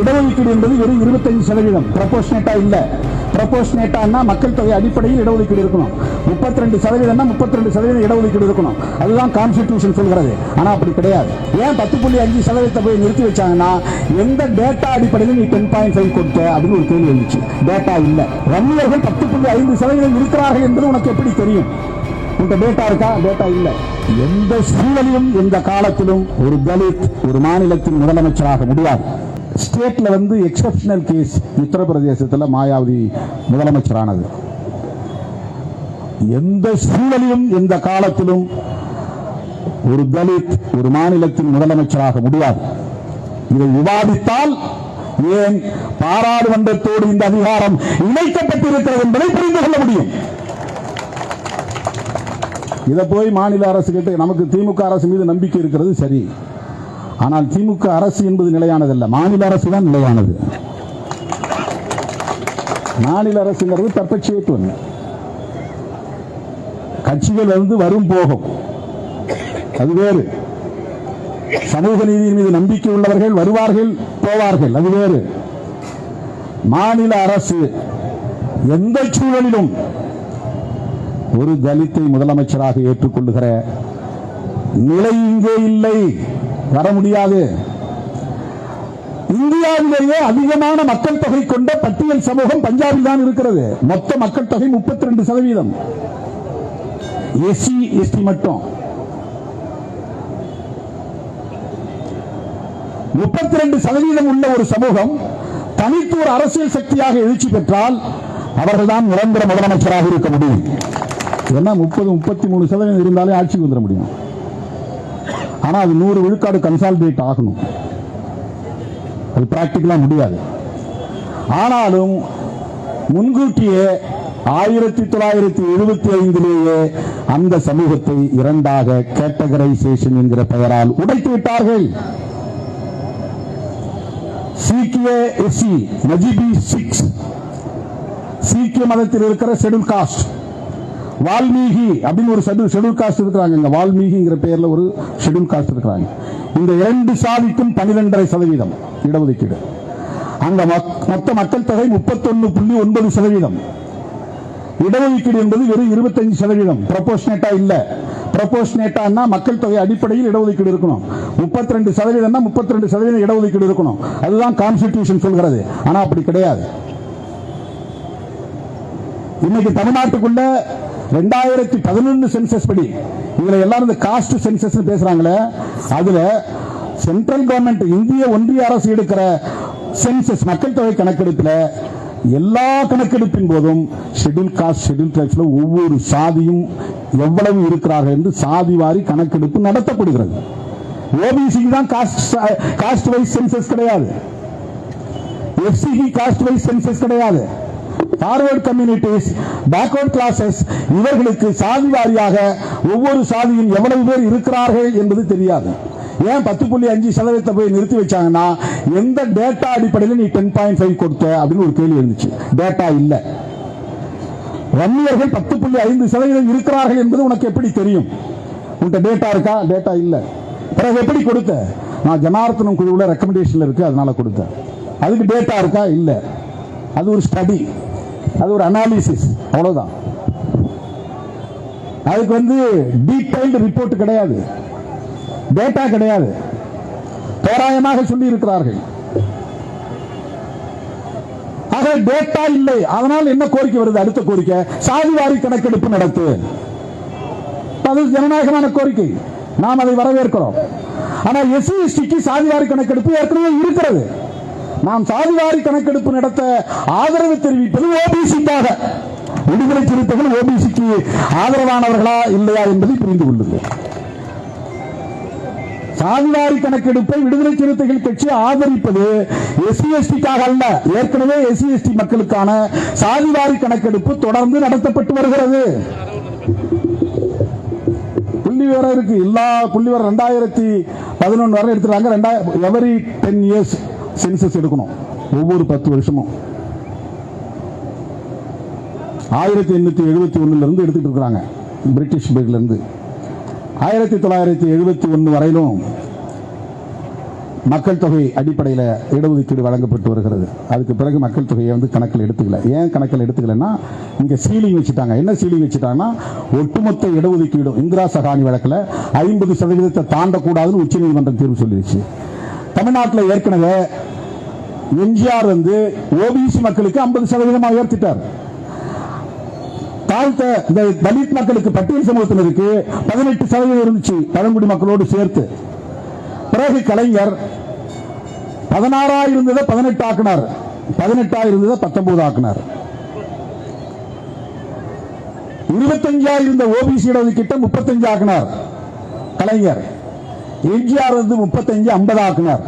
இடஒதுக்கீடு என்பது வெறும் இருபத்தஞ்சு சதவீதம். ப்ரொபோஷனேட்டா இல்ல. ப்ரொபோஷனேட்டானா மக்கள் தொகை அடிப்படையில் இடஒதுக்கீடு இருக்கணும். முப்பத்தி ரெண்டு சதவீதம்னா முப்பத்தி ரெண்டு சதவீதம் இடஒதுக்கீடு இருக்கணும். அதுதான் கான்ஸ்டிடியூஷன் சொல்கிறது. ஆனா அப்படி கிடையாது. ஏன் பத்து புள்ளி அஞ்சு சதவீதத்தை போய் நிறுத்தி வச்சாங்கன்னா எந்த டேட்டா அடிப்படையில் நீ டென் பாயிண்ட் ஃபைவ் கொடுத்த அப்படின்னு ஒரு கேள்வி வந்துச்சு டேட்டா இல்ல. வன்னியர்கள் பத்து புள்ளி ஐந்து சதவீதம் இருக்கிறார்கள் என்பது உனக்கு எப்படி தெரியும்? உங்க டேட்டா இருக்கா? டேட்டா இல்லை. எந்த சூழலிலும் எந்த காலத்திலும் ஒரு தலித் ஒரு மாநிலத்தின் முதலமைச்சராக முடியாது. ஸ்டேட்ல வந்து எக்ஸப்ஷனல் கேஸ் உத்தரப்பிரதேசத்தில் மாயாவதி முதலமைச்சரானது. எந்த சூழலிலும் எந்த காலத்திலும் ஒரு தலித் ஒரு மாநிலத்தின் முதலமைச்சராக முடியாது. இதை விவாதித்தால் ஏன் பாராளுமன்றத்தோடு இந்த அதிகாரம் இணைக்கப்பட்டிருக்கிறது என்பதை புரிந்து கொள்ள முடியும். இதை போய் மாநில அரசு கிட்ட நமக்கு திமுக அரசு மீது நம்பிக்கை இருக்கிறது சரி. ஆனால் திமுக அரசு என்பது நிலையானதல்ல. மாநில அரசு தான் நிலையானது. மாநில அரசுங்கிறது தற்பட்சியத்துவம் கட்சிகள் வந்து வரும் போகும். அது வேறு. சமூக நீதியின் மீது நம்பிக்கை உள்ளவர்கள் வருவார்கள் போவார்கள். அது வேறு. மாநில அரசு எந்த சூழலிலும் ஒரு தலித்தை முதலமைச்சராக ஏற்றுக்கொள்ளுகிற நிலை இங்கே இல்லை. வர முடியாது. இந்தியாவிலேயே அதிகமான மக்கள் தொகை கொண்ட பட்டியல் சமூகம் பஞ்சாபில் தான் இருக்கிறது. மொத்த மக்கள் தொகை முப்பத்தி ரெண்டு சதவீதம் எஸ்சி எஸ்டி மட்டும். முப்பத்தி ரெண்டு சதவீதம் உள்ள ஒரு சமூகம் தனித்து ஒரு அரசியல் சக்தியாக எழுச்சி பெற்றால் அவர்கள்தான் நிரந்தர முதலமைச்சராக இருக்க முடியும். ஏன்னா முப்பது முப்பத்தி மூணு சதவீதம் இருந்தாலே ஆட்சிக்கு வந்துட முடியும். ஆனால் அது நூறு விழுக்காடு கன்சாலிடேட் ஆகணும். அது ப்ராக்டிக்கலாக முடியாது. ஆனாலும் முன்கூட்டியே ஆயிரத்தி தொள்ளாயிரத்தி எழுபத்தி ஐந்திலேயே அந்த சமூகத்தை இரண்டாக கேட்டகரைசேஷன் என்கிற பெயரால் உடைத்து விட்டார்கள். சீக்கிய எஸ்சி நஜிபி சிக்ஸ் சீக்கிய மதத்தில் இருக்கிற ஷெடியூல் காஸ்ட் வால்மீகி அப்படின்னு ஒரு ஷெடியூல் ஷெட்யூல் காஸ்ட் இருக்கிறாங்க இங்க வால்மீகிங்கிற பெயர்ல ஒரு ஷெடியூல் காஸ்ட் இருக்கிறாங்க இந்த இரண்டு சாதிக்கும் பனிரெண்டரை சதவீதம் இடஒதுக்கீடு. அங்க மொத்- மொத்த மக்கள் தொகை முப்பத்தொன்னு புள்ளி ஒன்பது சதவீதம். இடஒதுக்கீடு என்பது வெறும் இருபத்தஞ்சு சதவீதம். ப்ரொபோஷனேட்டா இல்ல. ப்ரொபோஷனேட்டானா மக்கள் தொகை அடிப்படையில் இடஒதுக்கீடு இருக்கணும். முப்பத்தி ரெண்டு சதவீதம்னா முப்பத்தி ரெண்டு சதவீதம் இடஒதுக்கீடு இருக்கணும். அதுதான் கான்ஸ்டிடியூஷன் சொல்கிறது. ஆனா அப்படி கிடையாது. இன்னைக்கு தமிழ்நாட்டுக்குள்ள ரெண்டாயிரத்தி பதினொன்னு சென்சஸ் படி இதுல எல்லாரும் இந்த காஸ்ட் சென்சஸ் பேசுறாங்களே அதுல சென்ட்ரல் கவர்மெண்ட் இந்திய ஒன்றிய அரசு எடுக்கிற சென்சஸ் மக்கள் தொகை கணக்கெடுப்புல எல்லா கணக்கெடுப்பின் போதும் ஷெட்யூல் காஸ்ட் ஷெட்யூல் டிரைப்ஸ்ல ஒவ்வொரு சாதியும் எவ்வளவு இருக்கிறார்கள் என்று சாதி வாரி கணக்கெடுப்பு நடத்தப்படுகிறது. ஓபிசிக்கு தான் காஸ்ட் காஸ்ட் வைஸ் சென்சஸ் கிடையாது எஃப்சிக்கு காஸ்ட் வைஸ் சென்சஸ் கிடையாது. ஃபார்வர்ட் கம்யூனிட்டிஸ் பேக்வர்ட் கிளாஸஸ் இவர்களுக்கு சாதி வாரியாக ஒவ்வொரு சாதியும் எவ்வளவு பேர் இருக்கிறார்கள் என்பது தெரியாது. ஏன் பத்து புள்ளி அஞ்சு சதவீதத்தை போய் நிறுத்தி வச்சாங்கன்னா எந்த டேட்டா அடிப்படையில் நீ டென் பாயிண்ட் ஃபைவ் கொடுத்த அப்படின்னு ஒரு கேள்வி இருந்துச்சு. டேட்டா இல்லை. வன்னியர்கள் பத்து புள்ளி ஐந்து சதவீதம் இருக்கிறார்கள் என்பது உனக்கு எப்படி தெரியும்? உன்கிட்ட டேட்டா இருக்கா? டேட்டா இல்லை. பிறகு எப்படி கொடுத்த? நான் ஜனார்த்தனம் குழுவில் ரெக்கமெண்டேஷன்ல இருக்கு அதனால கொடுத்தேன். அதுக்கு டேட்டா இருக்கா? இல்லை. அது ஒரு ஸ்டடி அது ஒரு அனாலிசிஸ் அவ்வளவுதான். அதுக்கு வந்து டீடைல்டு ரிப்போர்ட் கிடையாது. டேட்டா கிடையாது. தோராயமாக சொல்லி இருக்கிறார்கள் ஆக டேட்டா இல்லை. அதனால் என்ன கோரிக்கை வருது? அடுத்த கோரிக்கை. சாதிவாரி கணக்கெடுப்பு நடத்து அது ஜனநாயகமான கோரிக்கை. நாம் அதை வரவேற்கிறோம். ஆனா எஸ்சி எஸ்டிக்கு சாதிவாரி கணக்கெடுப்பு ஏற்கனவே இருக்கிறது. நாம் சாதிவாரி கணக்கெடுப்பு நடத்த ஆதரவு தெரிவிப்பது ஓபிசிக்காக. விடுதலை சிறுத்தைகள் ஓபிசிக்கு ஆதரவானவர்களா இல்லையா என்பதை புரிந்து கொள்ளுங்கள். சாதிவாரி கணக்கெடுப்பை விடுதலை சிறுத்தைகள் கட்சி ஆதரிப்பது எஸ்சி எஸ்டிக்காக அல்ல. ஏற்கனவே எஸ்சி எஸ்டி மக்களுக்கான சாதிவாரி கணக்கெடுப்பு தொடர்ந்து நடத்தப்பட்டு வருகிறது. புள்ளி விவரம் இருக்கு. எல்லா புள்ளி விவரம் ரெண்டாயிரத்தி பதினொன்று வரை எடுத்துறாங்க ரெண்டாயிரம் எவரி டென் இயர்ஸ் சென்சஸ் எடுக்கணும். ஒவ்வொரு பத்து வருஷமும். ஆயிரத்தி எண்ணூத்தி எழுபத்தி ஒண்ணுல இருந்து எடுத்துட்டு இருக்கிறாங்க. பிரிட்டிஷ் பீரியட்ல இருந்து ஆயிரத்தி தொள்ளாயிரத்தி எழுபத்தி ஒன்று வரையிலும் மக்கள் தொகை அடிப்படையில் இடஒதுக்கீடு வழங்கப்பட்டு வருகிறது. அதுக்கு பிறகு மக்கள் தொகையை வந்து கணக்கில் எடுத்துக்கல. ஏன் கணக்கில் எடுத்துக்கலன்னா இங்கே சீலிங் வச்சுட்டாங்க. என்ன சீலிங் வச்சுட்டாங்கன்னா ஒட்டுமொத்த இடஒதுக்கீடும் இந்திரா சகானி வழக்கில் ஐம்பது சதவீதத்தை தாண்டக்கூடாதுன்னு உச்சநீதிமன்றம் தீர்வு சொல்லிடுச்சு தமிழ்நாட்டில் ஏற்கனவே எம்ஜிஆர் வந்து ஓபிசி மக்களுக்கு ஐம்பது சதவீதமாக உயர்த்திட்டார். தாழ்த்த இந்த தலித் மக்களுக்கு பட்டியல் சமூகத்தினருக்கு பதினெட்டு சதவீதம் இருந்துச்சு பழங்குடி மக்களோடு சேர்த்து. பிறகு கலைஞர் பதினாறா இருந்ததை பதினெட்டு ஆக்கினார். பதினெட்டா இருந்ததை பத்தொன்பது ஆக்கினார். இருபத்தஞ்சா இருந்த ஓபிசி இடஒதுக்கீட்டை முப்பத்தஞ்சு ஆக்கினார் கலைஞர். எம்ஜிஆர் வந்து முப்பத்தஞ்சு ஐம்பது ஆக்கினார்.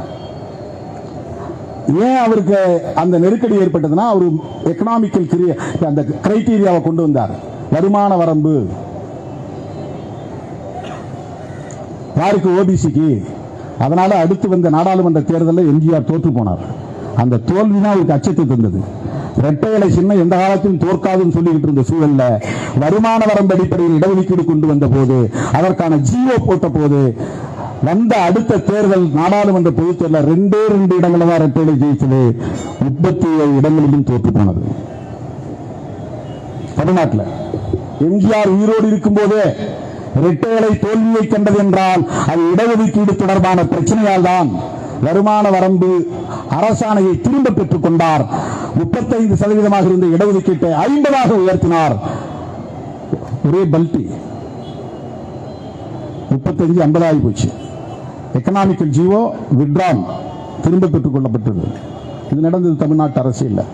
ஏன் அவருக்கு அந்த நெருக்கடி ஏற்பட்டதுன்னா அவர் எக்கனாமிக்கல் அந்த கிரைட்டீரியாவை கொண்டு வந்தார். வருமான வரம்பு. யாருக்கு? ஓபிசிக்கு அதனால அடுத்து வந்த நாடாளுமன்ற தேர்தலில் எம்ஜிஆர் தோற்று போனார். அந்த தோல்வி தான் அவருக்கு அச்சத்தை தந்தது. இரட்டை இலை சின்னம் எந்த காலத்திலும் தோற்காதுன்னு சொல்லிக்கிட்டு இருந்த சூழல்ல வருமான வரம்பு அடிப்படையில் இடஒதுக்கீடு கொண்டு வந்த போது அதற்கான ஜீவோ போட்ட போது வந்த அடுத்த தேர்தல் நாடாளுமன்ற பொதுத் தேர்தல் ரெண்டே ரெண்டு இடங்களில் தான் இரட்டை ஜெயிச்சது. முப்பத்தி ஏழு இடங்களிலும் தோற்று போனது. தமிழ்நாட்டில் எம்ஜிஆர் உயிரோடு இருக்கும் போதே இரட்டைகளை தோல்வியை கண்டது என்றால் அது இடஒதுக்கீடு தொடர்பான பிரச்சனையால் தான் வருமான வரம்பு அரசாணையை திரும்ப பெற்றுக் கொண்டார். முப்பத்தைந்து சதவீதமாக இருந்த இடஒதுக்கீட்டை ஐம்பதாக உயர்த்தினார். ஒரே பல்டி. முப்பத்தஞ்சு ஐம்பதாகி போச்சு. எக்கனாமிக்கல் ஜீவோ விட்ரான் திரும்ப பெற்றுக் கொள்ளப்பட்டது. இது நடந்தது தமிழ்நாட்டு அரசியல்ல.